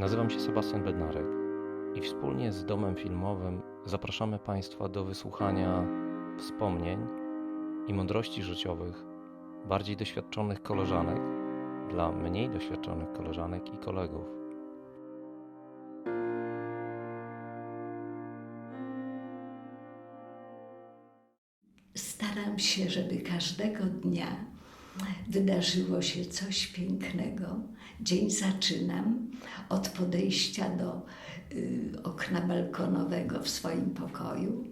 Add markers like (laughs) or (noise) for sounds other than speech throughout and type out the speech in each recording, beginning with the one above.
Nazywam się Sebastian Bednarek i wspólnie z Domem Filmowym zapraszamy Państwa do wysłuchania wspomnień i mądrości życiowych bardziej doświadczonych koleżanek dla mniej doświadczonych koleżanek i kolegów. Staram się, żeby każdego dnia wydarzyło się coś pięknego. Dzień zaczynam od podejścia do y, okna balkonowego w swoim pokoju.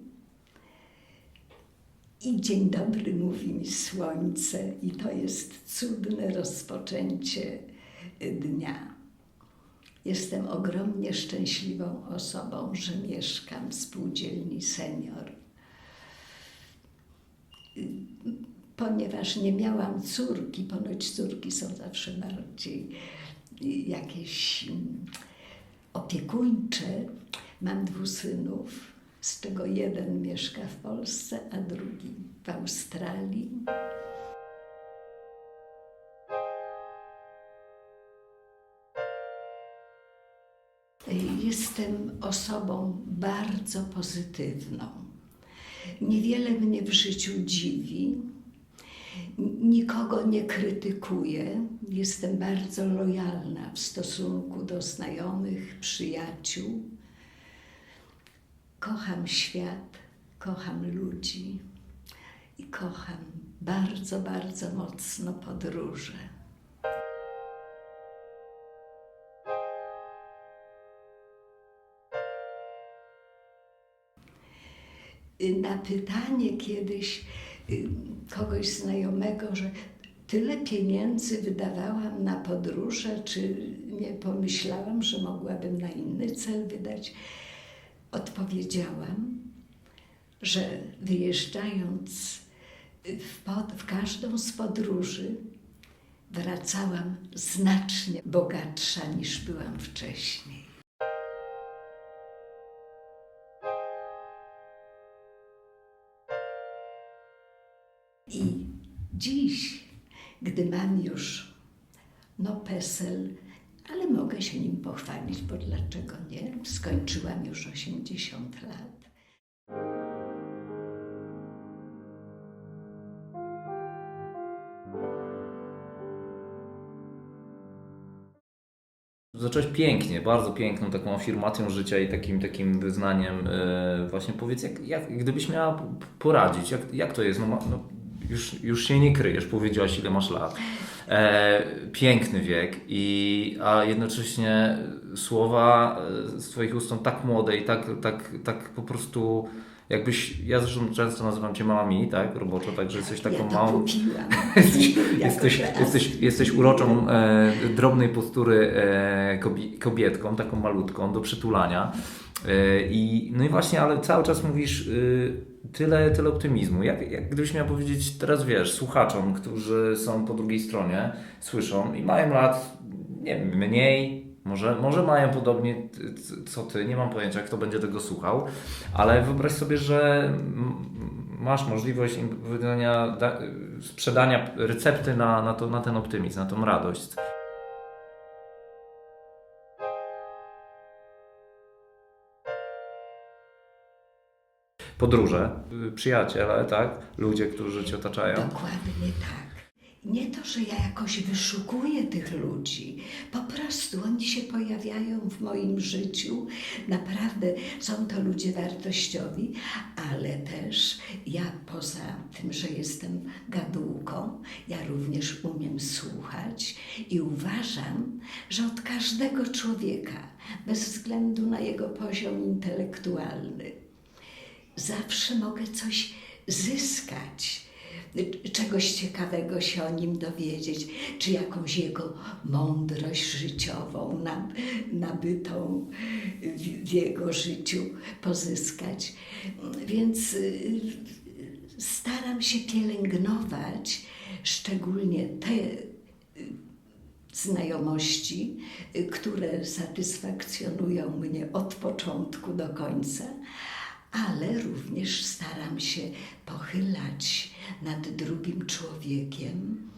I dzień dobry mówi mi słońce, i to jest cudne rozpoczęcie y, dnia. Jestem ogromnie szczęśliwą osobą, że mieszkam w spółdzielni ponieważ nie miałam córki, ponoć córki są zawsze bardziej jakieś mm, opiekuńcze. Mam dwóch synów, z czego jeden mieszka w Polsce, a drugi w Australii. Jestem osobą bardzo pozytywną. Niewiele mnie w życiu dziwi. Nikogo nie krytykuję. Jestem bardzo lojalna w stosunku do znajomych, przyjaciół. Kocham świat, kocham ludzi i kocham bardzo, bardzo mocno podróże. Na pytanie kiedyś kogoś znajomego, że tyle pieniędzy wydawałam na podróże, czy nie pomyślałam, że mogłabym na inny cel wydać, odpowiedziałam, że wyjeżdżając w, pod, w każdą z podróży, wracałam znacznie bogatsza niż byłam wcześniej. I dziś, gdy mam już no PESEL, ale mogę się nim pochwalić, bo dlaczego nie? Skończyłam już 80 lat. Zacząłeś pięknie, bardzo piękną taką afirmacją życia i takim, takim wyznaniem. e, właśnie powiedz, jak, jak, gdybyś miała poradzić, jak, jak to jest? No, no, już, już się nie kryjesz, powiedziałaś ile masz lat. E, piękny wiek, i, a jednocześnie słowa e, z Twoich ust są tak młode i tak, tak, tak po prostu jakbyś, ja zresztą często nazywam Cię mami, tak, roboczo, także jesteś taką (laughs) ja małą, jesteś, jesteś, jesteś, jesteś uroczą, e, drobnej postury e, kobi- kobietką, taką malutką, do przytulania. E, i, no i właśnie, ale cały czas mówisz e, tyle, tyle optymizmu. Jak, jak gdybyś miał powiedzieć teraz, wiesz, słuchaczom, którzy są po drugiej stronie, słyszą i mają lat, nie wiem, mniej, może, może mają podobnie co ty, nie mam pojęcia, kto będzie tego słuchał, ale wyobraź sobie, że masz możliwość wydania, da, sprzedania recepty na, na, to, na ten optymizm, na tą radość. Podróże, y, przyjaciele, tak? Ludzie, którzy cię otaczają. Dokładnie tak. Nie to, że ja jakoś wyszukuję tych ludzi, po prostu oni się pojawiają w moim życiu. Naprawdę są to ludzie wartościowi, ale też ja poza tym, że jestem gadułką, ja również umiem słuchać i uważam, że od każdego człowieka, bez względu na jego poziom intelektualny, zawsze mogę coś zyskać, czegoś ciekawego się o nim dowiedzieć, czy jakąś jego mądrość życiową nab- nabytą w, w jego życiu pozyskać. Więc y, staram się pielęgnować szczególnie te y, znajomości, y, które satysfakcjonują mnie od początku do końca, ale również staram się pochylać nad drugim człowiekiem.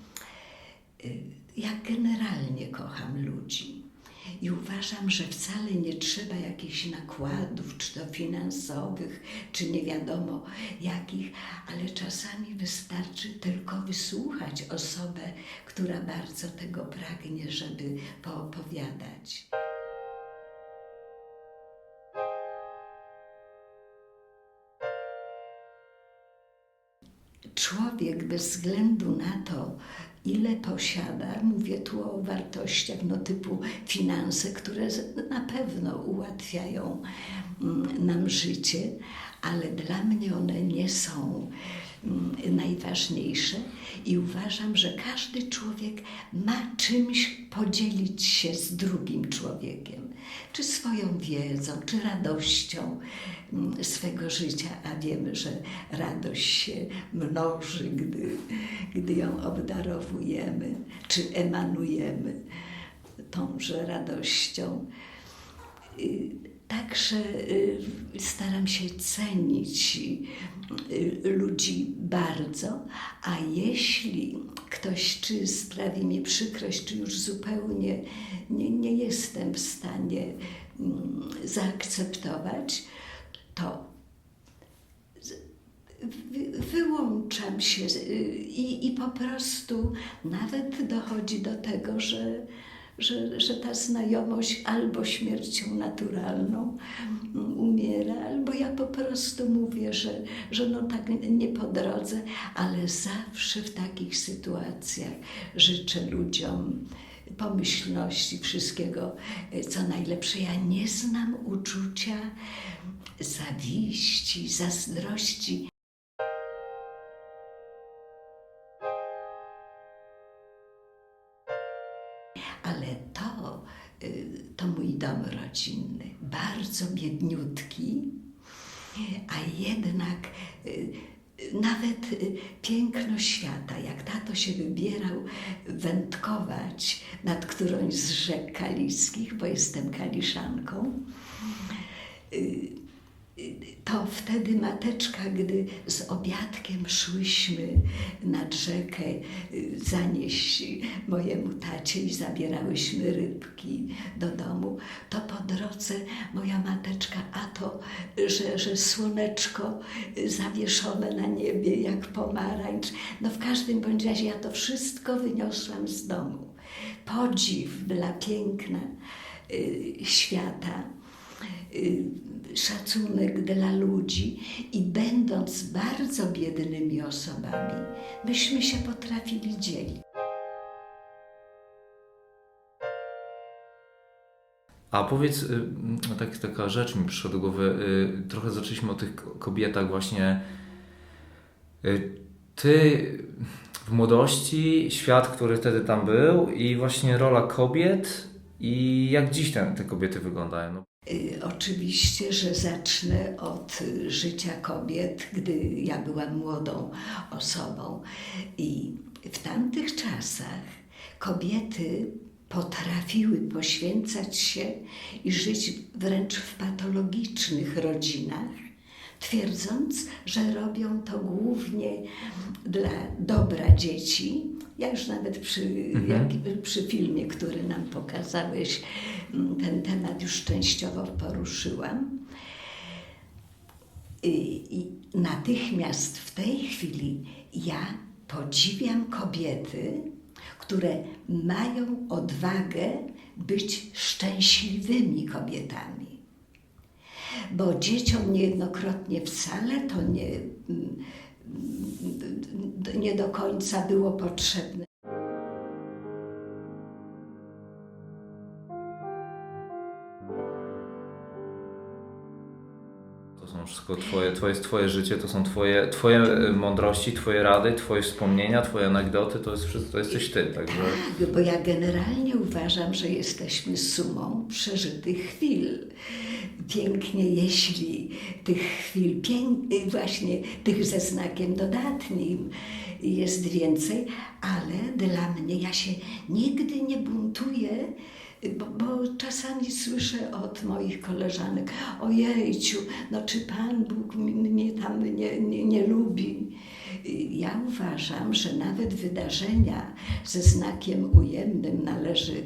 Y, Ja generalnie kocham ludzi I uważam, że wcale nie trzeba jakichś nakładów, czy to finansowych, czy nie wiadomo jakich, ale czasami wystarczy tylko wysłuchać osobę, która bardzo tego pragnie, żeby poopowiadać. Człowiek bez względu na to, ile posiada, mówię tu o wartościach no, typu finanse, które na pewno ułatwiają mm, nam życie, ale dla mnie one nie są najważniejsze i uważam, że każdy człowiek ma czymś podzielić się z drugim człowiekiem, czy swoją wiedzą, czy radością mm, swego życia, a wiemy, że radość się mnoży, gdy, gdy ją obdarowujemy, czy emanujemy tąże radością. Y, Także y, staram się cenić y, ludzi bardzo, a jeśli ktoś czy sprawi mi przykrość, czy już zupełnie nie, nie jestem w stanie mm, zaakceptować, to wy- wyłączam się z- i, i po prostu nawet dochodzi do tego, że, że, że ta znajomość albo śmiercią naturalną umiera, albo ja po prostu mówię, że, że no tak nie po drodze, ale zawsze w takich sytuacjach życzę ludziom pomyślności, wszystkiego, co najlepsze. Ja nie znam uczucia zawiści, zazdrości. Bardzo biedniutki, a jednak y, nawet y, piękno świata, jak tato się wybierał wędkować nad którąś z rzek kaliskich, bo jestem kaliszanką, y, to wtedy mateczka, gdy z obiadkiem szłyśmy nad rzekę zanieść mojemu tacie i zabierałyśmy rybki do domu, to po drodze moja mateczka, a to, że, że słoneczko zawieszone na niebie jak pomarańcz. No w każdym bądź razie ja to wszystko wyniosłam z domu. Podziw dla piękna y, świata szacunek dla ludzi i będąc bardzo biednymi osobami, myśmy się potrafili dzielić. A powiedz, y, no tak, taka rzecz mi przyszła do głowy. y, Trochę zaczęliśmy o tych ko- kobietach właśnie. Y, Ty w młodości, świat, który wtedy tam był i właśnie rola kobiet i jak dziś te, te kobiety wyglądają. Y, Oczywiście, że zacznę od y, życia kobiet, gdy ja byłam młodą osobą. I w tamtych czasach kobiety potrafiły poświęcać się i żyć wręcz w patologicznych rodzinach, twierdząc, że robią to głównie dla dobra dzieci. Ja już nawet przy, jak, przy filmie, który nam pokazałeś, m, ten temat już częściowo poruszyłam. I, I natychmiast w tej chwili ja podziwiam kobiety, które mają odwagę być szczęśliwymi kobietami. Bo dzieciom niejednokrotnie wcale to nie, mm, nie do końca było potrzebne. to są wszystko twoje, twoje, twoje życie, to są twoje, twoje y, mądrości, twoje rady, twoje wspomnienia, twoje anegdoty, to jest wszystko, to jesteś ty, także... Tak, bo ja generalnie uważam, że jesteśmy sumą przeżytych chwil. Pięknie, jeśli tych chwil, właśnie tych ze znakiem dodatnim jest więcej, ale dla mnie ja się nigdy nie buntuję, bo, bo czasami słyszę od moich koleżanek, ojejciu, no czy Pan Bóg mnie tam nie, nie, nie lubi? Ja uważam, że nawet wydarzenia ze znakiem ujemnym należy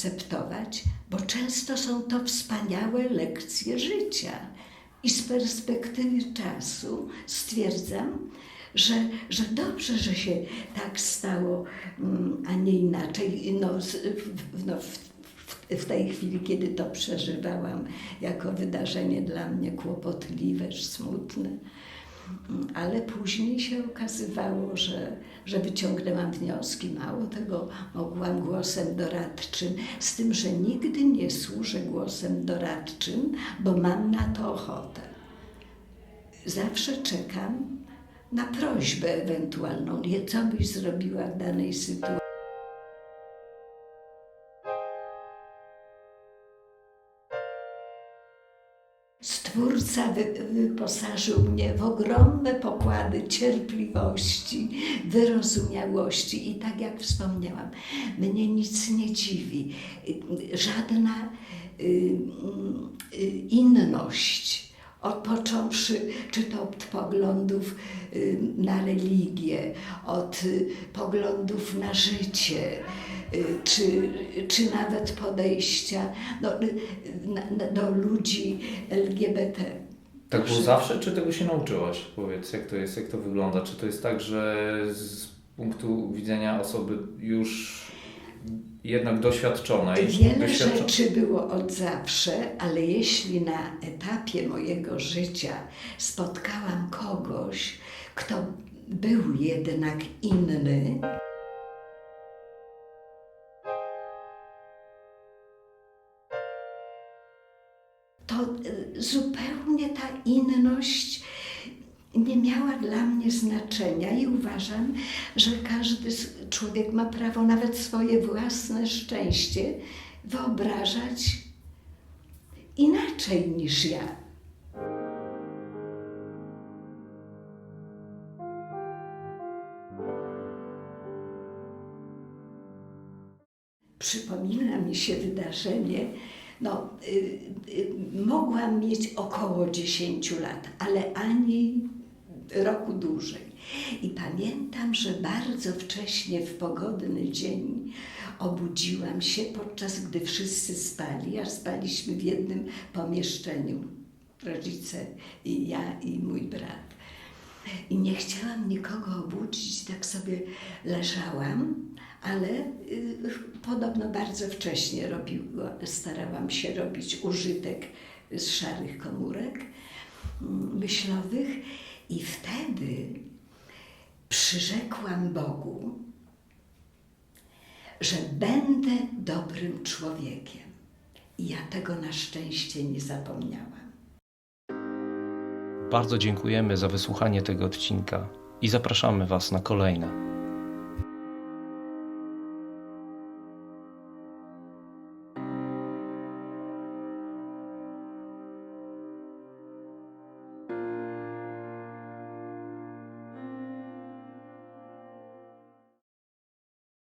akceptować, bo często są to wspaniałe lekcje życia. I z perspektywy czasu stwierdzam, że, że dobrze, że się tak stało, mm, a nie inaczej. No, no, w tej chwili, kiedy to przeżywałam jako wydarzenie dla mnie kłopotliwe, smutne. Ale później się okazywało, że, że wyciągnęłam wnioski, mało tego, mogłam głosem doradczym, z tym, że nigdy nie służę głosem doradczym, bo mam na to ochotę. Zawsze czekam na prośbę ewentualną, co byś zrobiła w danej sytuacji. Stwórca wy, wyposażył mnie w ogromne pokłady cierpliwości, wyrozumiałości i tak jak wspomniałam, mnie nic nie dziwi. Żadna y, y, inność, od począwszy czy to od poglądów y, na religię, od poglądów na życie, czy, czy nawet podejścia no, y, do ludzi LGBT. Tak było zawsze, czy tego się nauczyłaś? Powiedz, jak to jest, jak to wygląda? Czy to jest tak, że z punktu widzenia osoby już jednak doświadczonej, Wiele doświadczo- rzeczy było od zawsze, ale jeśli na etapie mojego życia spotkałam kogoś, kto był jednak inny, zupełnie ta inność nie miała dla mnie znaczenia i uważam, że każdy człowiek ma prawo nawet swoje własne szczęście wyobrażać inaczej niż ja. Przypomina mi się wydarzenie, no, y, y, mogłam mieć około 10 lat, ale ani roku dłużej. I pamiętam, że bardzo wcześnie w pogodny dzień obudziłam się, podczas gdy wszyscy spali, a spaliśmy w jednym pomieszczeniu. Rodzice i ja i mój nie chciałam nikogo obudzić, tak sobie leżałam, ale y, podobno bardzo wcześnie robiła, starałam się robić użytek z szarych komórek mm, myślowych i wtedy przyrzekłam Bogu, że będę dobrym człowiekiem. I ja tego na szczęście nie zapomniałam. Bardzo dziękujemy za wysłuchanie tego odcinka i zapraszamy Was na kolejne.